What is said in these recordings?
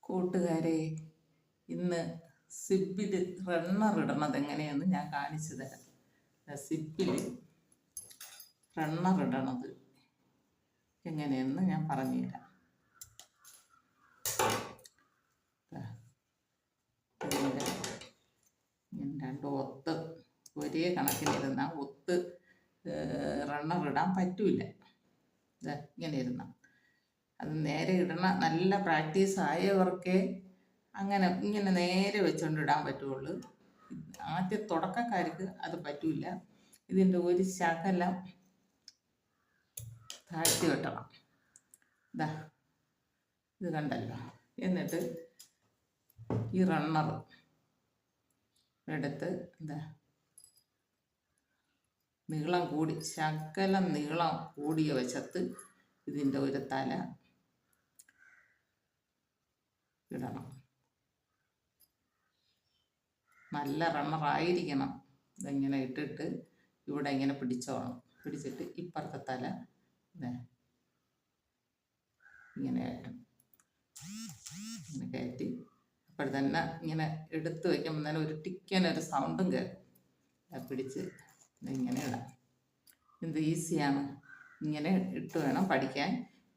കൂട്ടുകാരെ ഇന്ന് CIBIL runner ഇടണത് എങ്ങനെയെന്ന് ഞാൻ കാണിച്ചു തരാം. സിബിൽ റണ്ണർ ഇടണത് എങ്ങനെയെന്ന് ഞാൻ പറഞ്ഞുതരാം. രണ്ട് ഒത്ത് ഒരേ കണക്കിനിരുന്നാൽ ഒത്ത് റണ്ണർ ഇടാൻ പറ്റൂല. ഇങ്ങനെ ഇരുന്ന. അത് നേരെ ഇടണ നല്ല പ്രാക്ടീസ് ആയവർക്കേ അങ്ങനെ ഇങ്ങനെ നേരെ വെച്ചുകൊണ്ട് ഇടാൻ പറ്റുള്ളൂ. ആദ്യ തുടക്കക്കാർക്ക് അത് പറ്റില്ല. ഇതിന്റെ ഒരു ശകലം താഴ്ത്തി വെട്ടണം. ഇതാ ഇത് കണ്ടല്ലോ. എന്നിട്ട് ഈ റണ്ണർ എടുത്ത് എന്താ നീളം കൂടി ശകലം നീളം കൂടിയ വശത്ത് ഇതിന്റെ ഒരു തല ഇടണം. നല്ല റണ്ണറായിരിക്കണം ഇതെങ്ങനെ ഇട്ടിട്ട് ഇവിടെ ഇങ്ങനെ പിടിച്ചോണം. പിടിച്ചിട്ട് ഇപ്പുറത്തെ തല ഇങ്ങനെ ഇങ്ങനെ കയറ്റി. അപ്പോൾ തന്നെ ഇങ്ങനെ എടുത്ത് വയ്ക്കുമ്പോൾ തന്നെ ഒരു ടിക്കനൊരു സൗണ്ടും കേൾക്കും പിടിച്ച് ഇങ്ങനെ ഇടാം. എന്ത് ഈസിയാണ് ഇങ്ങനെ ഇട്ട് വേണം പഠിക്കാൻ.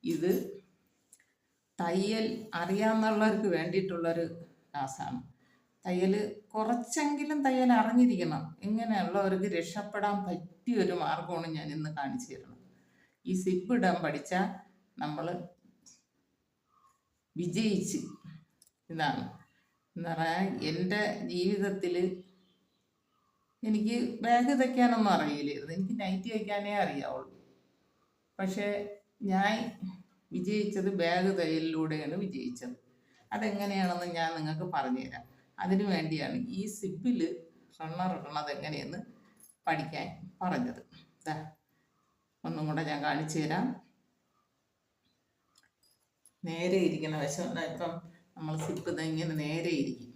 ഇത് തയ്യൽ അറിയാമെന്നുള്ളവർക്ക് വേണ്ടിയിട്ടുള്ളൊരു ക്ലാസ്സാണ് തയ്യൽ കുറച്ചെങ്കിലും തയ്യൽ അറിഞ്ഞിരിക്കണം. ഇങ്ങനെയുള്ളവർക്ക് രക്ഷപ്പെടാൻ പറ്റിയ ഒരു മാർഗമാണ് ഞാൻ ഇന്ന് കാണിച്ചു തരുന്നത്. ഈ സിപ്പ് ഇടാൻ പഠിച്ചാൽ നമ്മൾ വിജയിച്ച് ഇതാണ്. എന്ന് പറയാൻ എന്റെ ജീവിതത്തിൽ എനിക്ക് ബാഗ് തയ്ക്കാനൊന്നും അറിയില്ലായിരുന്നു. എനിക്ക് നൈറ്റ് തയ്ക്കാനേ അറിയാവുള്ളൂ. പക്ഷേ ഞാൻ വിജയിച്ചത് ബാഗ് തയ്യലിലൂടെയാണ് വിജയിച്ചത്. അതെങ്ങനെയാണെന്ന് ഞാൻ നിങ്ങൾക്ക് പറഞ്ഞുതരാം. അതിനു വേണ്ടിയാണ് ഈ സിബിൽ റണ്ണർ ഇടണത് എങ്ങനെയെന്ന് പഠിക്കാൻ പറഞ്ഞത്. ഒന്നും കൂടെ ഞാൻ കാണിച്ചു തരാം. നേരെ ഇരിക്കുന്ന വശം. ഇപ്പം നമ്മൾ സിപ്പ് ഇങ്ങനെ നേരെ ഇരിക്കും.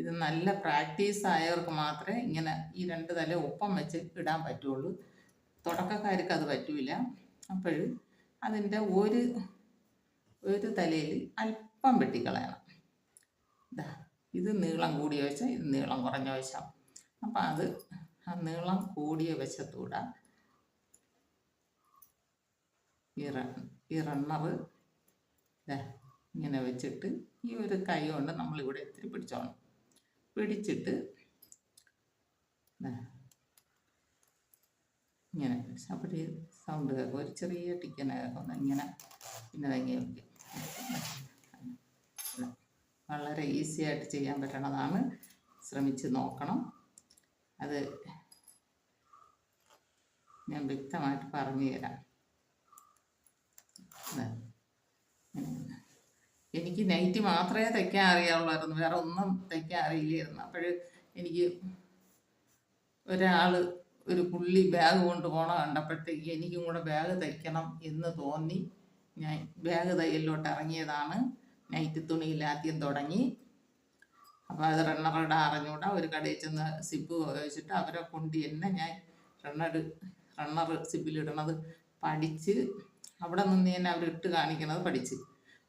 ഇത് നല്ല പ്രാക്ടീസ് ആയവർക്ക് മാത്രമേ ഇങ്ങനെ ഈ രണ്ട് തല ഒപ്പം വെച്ച് ഇടാൻ പറ്റുള്ളൂ. തുടക്കക്കാർക്ക് അത് പറ്റൂല. അപ്പോൾ അതിന്റെ ഒരു ഒരു തലയിൽ അല്പം വെട്ടിക്കളയണം. ഇതാ ഇത് നീളം കൂടിയ വശം ഇത് നീളം കുറഞ്ഞ വശം അപ്പം അത് ആ നീളം കൂടിയ വശത്തൂടെ ഇറ ഇറണ്ണറ് ഇങ്ങനെ വെച്ചിട്ട് ഈ ഒരു കൈ കൊണ്ട് നമ്മളിവിടെ ഇത്തിരി പിടിച്ചോണം. പിടിച്ചിട്ട് ഇങ്ങനെ. അപ്പോൾ സൗണ്ട് കേൾക്കും. ഒരു ചെറിയ ടിക്കനെ കേൾക്കും ഇങ്ങനെ പിന്നെ തങ്ങി വയ്ക്കും വളരെ ഈസി ആയിട്ട് ചെയ്യാൻ പറ്റണതാണ്. ശ്രമിച്ച് നോക്കണം. അത് ഞാൻ വ്യക്തമായിട്ട് പറഞ്ഞു തരാം. എനിക്ക് നൈറ്റ് മാത്രമേ തയ്ക്കാൻ അറിയാവുള്ളായിരുന്നു. വേറെ ഒന്നും തയ്ക്കാൻ അറിയില്ലായിരുന്നു. അപ്പോൾ എനിക്ക് ഒരാൾ ഒരു പുള്ളി ബാഗ് കൊണ്ട് പോണ കണ്ടപ്പോഴത്തേക്ക് എനിക്കും കൂടെ ബാഗ് തയ്ക്കണം എന്ന് തോന്നി. ഞാൻ ബാഗ് തയ്യലിലോട്ട് ഇറങ്ങിയതാണ്. നൈറ്റ് തുണിയിൽ ആദ്യം തുടങ്ങി. അപ്പോൾ അത് റണ്ണറുടെ അറിഞ്ഞൂടാ ഒരു കടയിൽ ചെന്ന് സിബ് വെച്ചിട്ട് അവരെ കൊണ്ട് തന്നെ ഞാൻ റണ്ണർ റണ്ണർ സിബിലിടണത് പഠിച്ച് അവിടെ നിന്ന് തന്നെ അവർ ഇട്ട് കാണിക്കണത് പഠിച്ച്.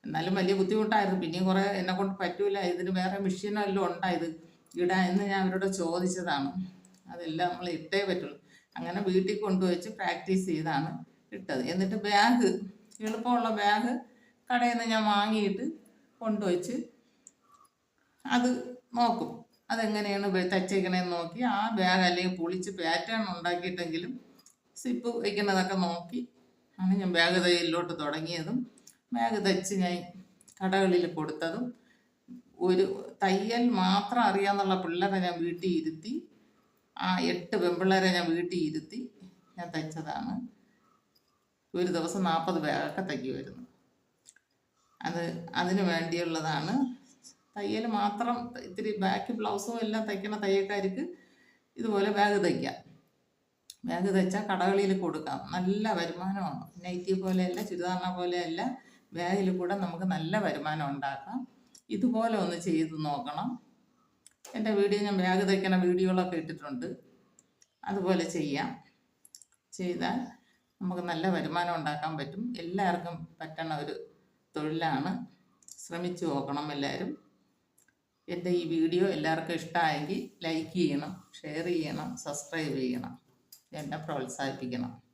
എന്നാലും വലിയ ബുദ്ധിമുട്ടായിരുന്നു. പിന്നെയും കുറേ എന്നെ കൊണ്ട് പറ്റൂല. ഇതിന് വേറെ മെഷീനെല്ലാം ഉണ്ടായത് ഇടാ എന്ന് ഞാൻ അവരോട് ചോദിച്ചതാണ്. അതെല്ലാം നമ്മൾ ഇട്ടേ പറ്റുള്ളൂ. അങ്ങനെ വീട്ടിൽ കൊണ്ടുവച്ച് പ്രാക്ടീസ് ചെയ്താണ് ഇട്ടത്. എന്നിട്ട് ബാഗ് എളുപ്പമുള്ള ബാഗ് കടയിൽ നിന്ന് ഞാൻ വാങ്ങിയിട്ട് കൊണ്ടുവച്ച് അത് നോക്കും. അതെങ്ങനെയാണ് തച്ചേക്കണേന്ന് നോക്കി. ആ ബാഗ് അല്ലെങ്കിൽ പൊളിച്ച് പാറ്റേൺ ഉണ്ടാക്കിയിട്ടെങ്കിലും സിപ്പ് വയ്ക്കുന്നതൊക്കെ നോക്കി. ആണ് ഞാൻ ബാഗ് തയ്യലിലോട്ട് തുടങ്ങിയതും ബാഗ് തയ്ച്ച് ഞാൻ കടകളിൽ കൊടുത്തതും ഒരു തയ്യൽ മാത്രം അറിയാന്നുള്ള പിള്ളേരെ ഞാൻ വീട്ടിൽ ഇരുത്തി ആ എട്ട് പെമ്പിള്ളേരെ ഞാൻ വീട്ടിൽ ഇരുത്തി ഞാൻ തയ്ച്ചതാണ്. ഒരു ദിവസം നാൽപ്പത് ബാഗൊക്കെ തയ്ക്കുമായിരുന്നു അത് അതിന് വേണ്ടിയുള്ളതാണ്. തയ്യൽ മാത്രം ഇത്തിരി ബാക്ക് ബ്ലൗസും എല്ലാം തയ്ക്കണ തയ്യൽക്കാർക്ക് ഇതുപോലെ ബാഗ് തയ്ക്കാം. ബാഗ് തയ്ച്ചാൽ കടകളിൽ കൊടുക്കാം. നല്ല വരുമാനമാണ്. നൈറ്റി പോലെയല്ല ചുരിദാറിനെ പോലെയല്ല ബാഗിൽ കൂടെ നമുക്ക് നല്ല വരുമാനം ഉണ്ടാക്കാം. ഇതുപോലെ ഒന്ന് ചെയ്ത് നോക്കണം. എന്റെ വീഡിയോ ഞാൻ ബാഗ് തയ്ക്കണ വീഡിയോകളൊക്കെ ഇട്ടിട്ടുണ്ട്. അതുപോലെ ചെയ്യാം. ചെയ്താൽ നമുക്ക് നല്ല വരുമാനം ഉണ്ടാക്കാൻ പറ്റും. എല്ലാവർക്കും പറ്റണ ഒരു തൊഴിലാണ്. ശ്രമിച്ചു നോക്കണം എല്ലാവരും. എന്റെ ഈ വീഡിയോ എല്ലാവർക്കും ഇഷ്ടമായെങ്കിൽ ലൈക്ക് ചെയ്യണം ഷെയർ ചെയ്യണം സബ്സ്ക്രൈബ് ചെയ്യണം. എന്നെ പ്രോത്സാഹിപ്പിക്കണം.